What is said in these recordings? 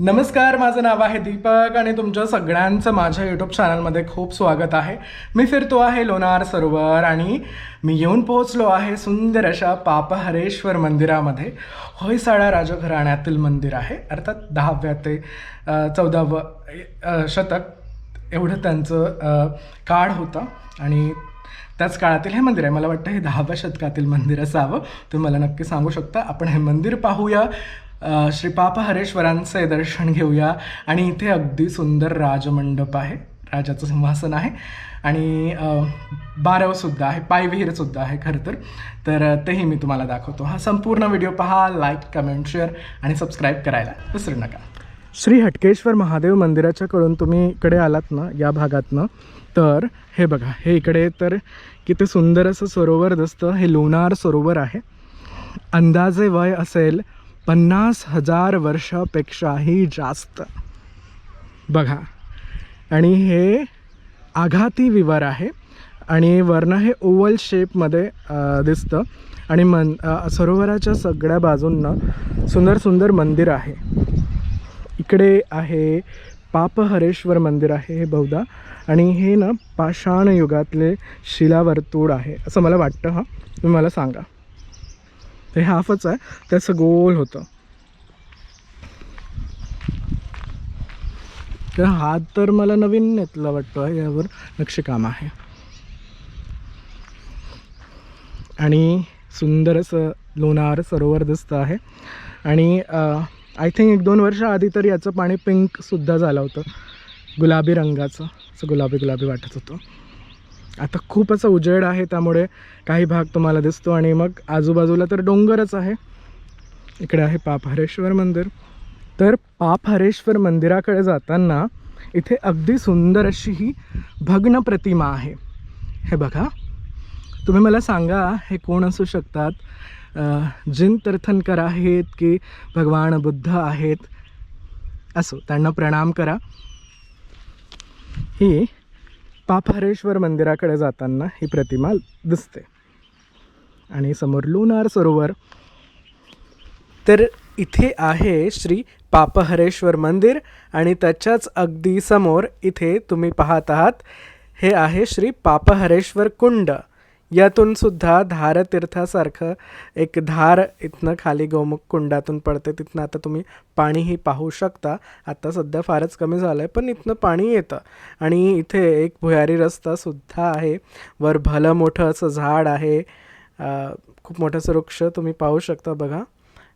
नमस्कार माझं नाव आहे दीपक आणि तुमच्या सगळ्यांचं माझ्या यूट्यूब चॅनलमध्ये खूप स्वागत आहे. मी फिरतो आहे लोणार सरोवर आणि मी येऊन पोहोचलो आहे सुंदर अशा पापहरेश्वर मंदिरामध्ये. होयसाळा राजघराण्यातील मंदिर आहे अर्थात दहाव्या ते अ, चौदावं शतक. एवढं त्यांचं काळ होतं आणि त्याच काळातील हे मंदिर आहे. मला वाटतं हे दहाव्या शतकातील मंदिर असावं. तुम्ही मला नक्की सांगू शकता. आपण हे मंदिर पाहूया. श्री श्री पापहरेश्वरांचे दर्शन घेऊया. आणि इथे अगदी सुंदर राजमंडप आहे. राजाचं सिंहासन आहे. आणि अ, बारवसुद्धा आहे. पायविहीरसुद्धा आहे खरं तर. तर तेही मी तुम्हाला दाखवतो. हा संपूर्ण व्हिडिओ पहा लाईक कमेंट शेअर आणि सबस्क्राईब करायला विसरू नका. श्री हटकेश्वर महादेव मंदिराच्याकडून तुम्ही इकडे आलात ना या भागातनं तर हे बघा हे इकडे तर किती सुंदर असं सरोवर दिसतं. हे लोणार सरोवर आहे. अंदाजे वय असेल पन्नास हजार वर्षापेक्षाही जास्त. बघा आणि हे आघाती विवर आहे. आणि वरनं हे ओवल शेपमध्ये दिसतं. आणि मन सरोवराच्या सगळ्या बाजूंना सुंदर सुंदर मंदिर आहे. इकडे आहे पापहरेश्वर मंदिर आहे हे बहुधा. आणि हे ना पाषाण युगातले शिलावर्तुळ आहे असं मला वाटतं हां. तुम्ही मला सांगा. हे हाफच आहे. त्याचं गोल होतं. तर हा तर मला नवीन नेतला आहे यावर नक्षीकाम आहे. आणि सुंदर असं लोणार सरोवर दिसतं आहे. आणि आय थिंक एक दोन वर्ष आधी तर याचं पाणी पिंकसुद्धा झालं होतं. गुलाबी रंगाचं असं गुलाबी गुलाबी वाटत होतं. आता खूप असं उजेड आहे त्यामुळे काही भाग तुम्हाला दिसतो. आणि मग आजूबाजूला तर डोंगरच आहे. इकडे आहे पापहरेश्वर मंदिर. तर पापहरेश्वर मंदिराकडे जाताना इथे अगदी सुंदर अशी ही भग्न प्रतिमा आहे. हे बघा. तुम्ही मला सांगा हे कोण असू शकतात? जिन तीर्थनकर आहेत की भगवान बुद्ध आहेत? असो त्यांना प्रणाम करा. ही पापहरेश्वर मंदिराकडे जाताना ही प्रतिमा दिसते. आणि समोर लोणार सरोवर. तर इथे आहे श्री पापहरेश्वर मंदिर आणि त्याच्याच अगदी समोर इथे तुम्ही पाहत आहात हे आहे श्री पापहरेश्वर कुंड. यातून सुद्धा धारतीर्थासारखं एक धार इथनं खाली गोमुख कुंडातून पडते. तिथनं आता तुम्ही पाणीही पाहू शकता. आता सध्या फारच कमी झालं आहे पण इथनं पाणी येतं. आणि इथे एक भुयारी रस्तासुद्धा आहे. वर भलं मोठं असं झाड आहे. खूप मोठंसं वृक्ष तुम्ही पाहू शकता बघा.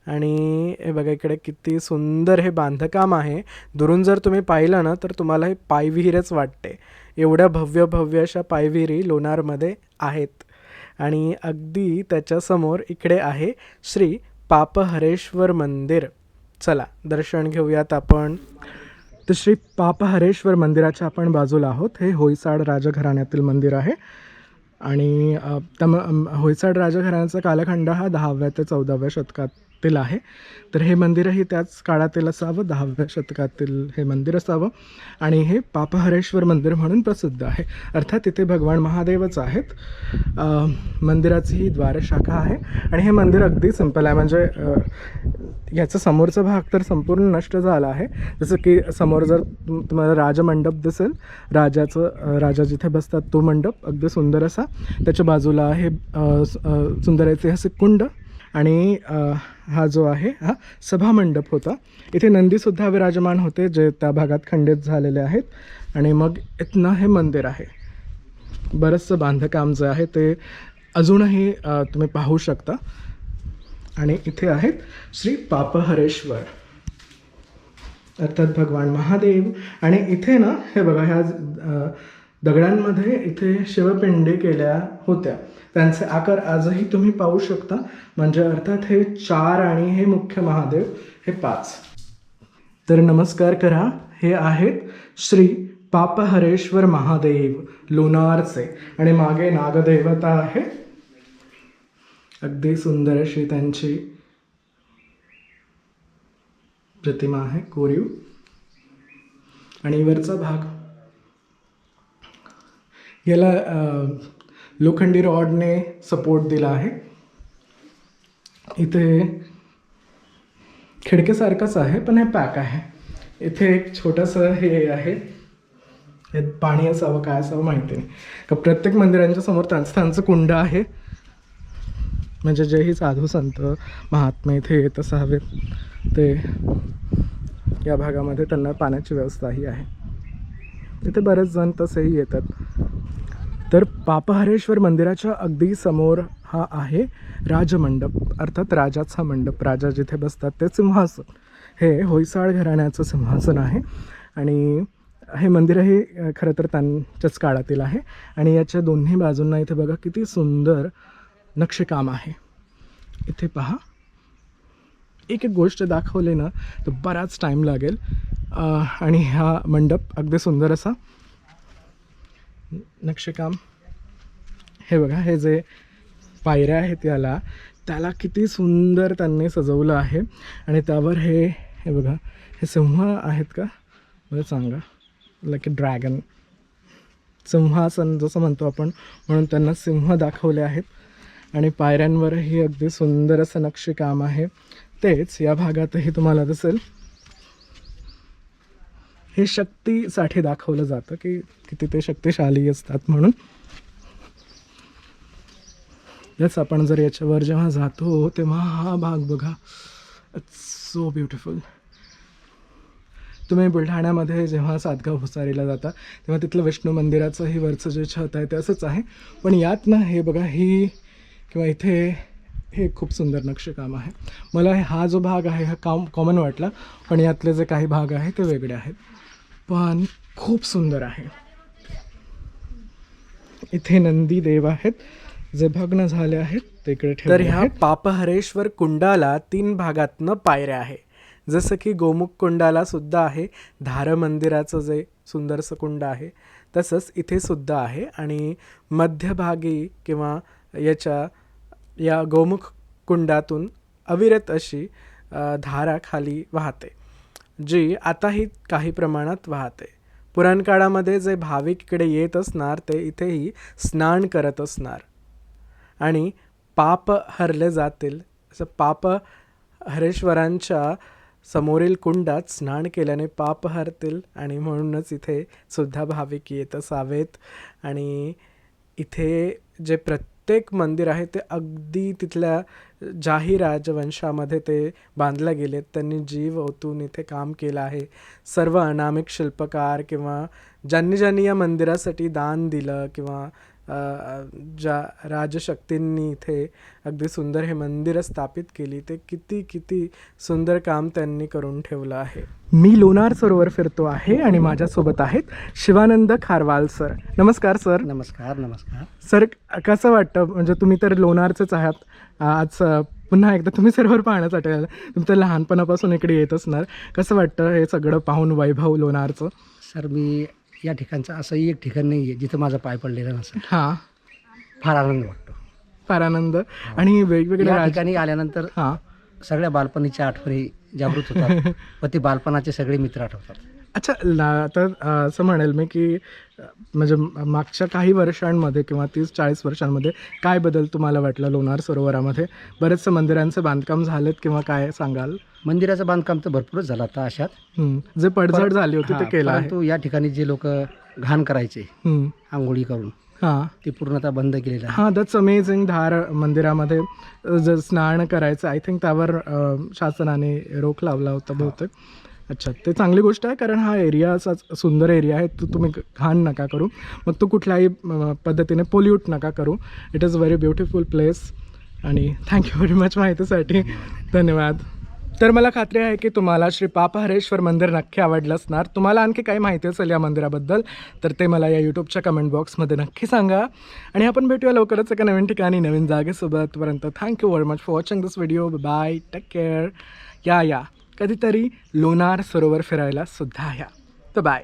आणि हे बघा इकडे किती सुंदर हे बांधकाम आहे. दुरून जर तुम्ही पाहिलं ना तर तुम्हाला हे पायविहीरच वाटते. एवढ्या भव्य भव्य अशा पायविहिरी लोणारमध्ये आहेत. आणि अगदी त्याच्यासमोर इकडे आहे श्री पापहरेश्वर मंदिर. चला दर्शन घेऊयात आपण. तर श्री पापहरेश्वर मंदिराच्या आपण बाजूला आहोत. हे होयसाड राजघराण्यातील मंदिर आहे. आणि अ, त्या होयसाड राजघराण्याचा कालखंड हा दहाव्या ते चौदाव्या शतकात तेल आहे. तर हे मंदिरही त्याच काळातील असावं दहाव्या शतकातील हे मंदिर असावं. आणि हे पापहरेश्वर मंदिर म्हणून प्रसिद्ध आहे. अर्थात इथे भगवान महादेवच आहेत. मंदिराची ही द्वारशाखा आहे. आणि हे मंदिर अगदी सिंपल आहे. म्हणजे अ, याचा समोरचा भाग तर संपूर्ण नष्ट झाला आहे. जसं की समोर जर तुम्हाला राजमंडप दिसेल राजाचं राजा जिथे बसतात तो मंडप अगदी सुंदर असा. त्याच्या बाजूला आहे सुंदर ऐतिहासिक कुंड. आणि हा जो आहे हा सभामंडप होता. इथे नंदीसुद्धा विराजमान होते जे त्या भागात खंडित झालेले आहेत. आणि मग इथनं हे मंदिर आहे. बरंचसं बांधकाम जे आहे ते अजूनही तुम्ही पाहू शकता. आणि इथे आहेत श्री पापहरेश्वर. अर्थात भगवान महादेव. आणि इथे ना हे बघा ह्या दगडांमध्ये इथे शिवपिंडी केल्या होत्या. त्यांचे आकार आजही तुम्ही पाहू शकता. म्हणजे अर्थात हे चार आणि हे मुख्य महादेव हे पाच. तर नमस्कार करा. हे आहेत श्री पापहरेश्वर महादेव लोणारचे. आणि मागे नागदेवता आहे. अगदी सुंदर अशी त्यांची प्रतिमा आहे कोरीव. आणि वरचा भाग याला लोखंडी रॉडने सपोर्ट दिला आहे. इथे खिडकीसारखंच आहे पण हे पॅक आहे. इथे एक छोटंसं हे आहे. हे पाणी असावं काय असावं माहिती नाही. का प्रत्येक मंदिरांच्या समोर त्यांचं त्यांचं कुंड आहे. म्हणजे जेही साधू संत महात्मे इथे येत असावेत ते या भागामध्ये त्यांना पाण्याची व्यवस्थाही आहे. तिथे बरेच जण तसेही येतात. तर पापहरेश्वर मंदिराच्या अगदी समोर हा आहे राजमंडप अर्थात राजाचा मंडप. राजा जिथे बसतात ते सिंहासन. हे होयसाळ घराण्याचं सिंहासन आहे आणि हे मंदिरही खरं तर त्यांच्याच काळातील आहे. आणि याच्या दोन्ही बाजूंना इथे बघा किती सुंदर नक्षीकाम आहे. इथे पहा. एक एक गोष्ट दाखवली ना तर बराच टाईम लागेल. आणि हा मंडप अगदी सुंदर असा नक्षीकाम. हे बघा हे जे पायऱ्या आहेत याला त्याला किती सुंदर त्यांनी सजवलं आहे. आणि त्यावर हे हे बघा हे सिंह आहेत का? मला सांगा. लाईक ड्रॅगन सिंहासन जसं म्हणतो आपण म्हणून त्यांना सिंह दाखवले आहेत. आणि पायऱ्यांवरही अगदी सुंदर असं नक्षीकाम आहे. तेच या भागातही तुम्हाला दिसेल. हे शक्तीसाठी दाखवलं जातं की किती ते शक्तिशाली असतात म्हणून. यस आपण जर याच्यावर जेव्हा जातो तेव्हा हा भाग बघा. सो ब्युटिफुल तुम्ही बुलढाण्यामध्ये जेव्हा सातगाव भुसारीला जाता तेव्हा तिथलं विष्णू मंदिराचंही वरचं जे छत आहे ते असंच आहे. पण यात ना हे बघा ही किंवा इथे हे खूप सुंदर नक्षीकाम आहे. मला हे- हा जो भाग आहे हा कॉम कॉमन वाटला पण यातले जे काही भाग आहे ते वेगळे आहेत. पण खूप सुंदर आहे. इथे नंदी देव आहेत. जे भग्न झाले आहेत ते इकडे तर ह्या पापहरेश्वर कुंडाला तीन भागातनं पायऱ्या आहे. जसं की गोमुख कुंडाला सुद्धा आहे धार मंदिराचं जे सुंदरसं कुंड आहे तसंच इथे सुद्धा आहे. आणि मध्यभागी किंवा याच्या या गोमुख कुंडातून अविरत अशी धारा खाली वाहते. जी आताही काही प्रमाणात वाहते. पुराणकाळामध्ये जे भाविक इकडे येत असणार ते इथेही स्नान करत असणार. आणि पाप हरले जातील. असं पाप हरेश्वरांच्या समोरील कुंडात स्नान केल्याने पाप हरतील आणि म्हणूनच इथे सुद्धा भाविक येत असावेत. आणि इथे जे प्रत्येक मंदिर आहे ते अगदी तिथल्या जाही राजवंशामध्ये ते बांधल्या गेलेत. त्यांनी जीव ओतून इथे काम केलं आहे. सर्व अनामिक शिल्पकार किंवा ज्यांनी ज्यांनी या मंदिरासाठी दान दिलं किंवा ज्या राजशक्तींनी इथे अगदी सुंदर हे मंदिरं स्थापित केली ते किती किती सुंदर काम त्यांनी करून ठेवलं आहे. मी लोणार सरोवर फिरतो आहे आणि माझ्यासोबत आहेत शिवानंद खारवाल सर. नमस्कार सर. नमस्कार नमस्कार. सर कसं वाटतं? म्हणजे तुम्ही तर लोणारचेच आहात. आज पुन्हा एकदा तुम्ही सरोवर पाहण्यासाठी आला तुम्ही तर लहानपणापासून इकडे येत असणार. कसं वाटतं हे सगळं पाहून वैभव लोणारचं? सर मी या ठिकाणचं असंही एक ठिकाण नाही आहे जिथं माझा पाय पडलेला नसेल. हां. फार आनंद वाटतो. फार आनंद. आणि वेगवेगळे या राज ठिकाणी आल्यानंतर हां. सगळ्या बालपणीच्या आठवणी जागृत होतात व ते बालपणाचे सगळे मित्र आठवतात. अच्छा ला तर असं म्हणेल मी की म्हणजे मागच्या काही वर्षांमध्ये किंवा तीस चाळीस वर्षांमध्ये काय बदल तुम्हाला वाटलं लोणार सरोवरामध्ये? बरेचसे मंदिरांचे बांधकाम झालेत किंवा काय सांगाल? मंदिराचं बांधकाम तर भरपूरच झालं आता अशात. जे पडझड झाली होती ते केलं आहे. परंतु या ठिकाणी जे लोक घाण करायचे. आंघोळी करून हां. ते पूर्णतः बंद केलेलं आहे. हां दॅट्स अमेझिंग धार मंदिरामध्ये जर स्नान करायचं आय थिंक त्यावर शासनाने रोख लावला होता बहुतेक. अच्छा ते चांगली गोष्ट आहे कारण हा एरिया असा सुंदर एरिया आहे तो तुम्ही घाण नका करू. मग तो कुठल्याही पद्धतीने पोल्यूट नका करू. It is very beautiful place आणि थँक्यू व्हेरी मच माहितीसाठी. धन्यवाद. तर मला खात्री आहे की तुम्हाला श्री पापहरेश्वर मंदिर नक्की आवडलं असणार. तुम्हाला आणखी काही माहिती असेल या मंदिराबद्दल तर ते मला या यूट्यूबच्या कमेंट बॉक्समध्ये नक्की सांगा. आणि आपण भेटूया लवकरच एका नवीन ठिकाणी नवीन जागेसोबत. पर्यंत thank you very much for watching this video bye take care या या. कधीतरी लोणार सरोवर फिरायला सुद्धा या. तर बाय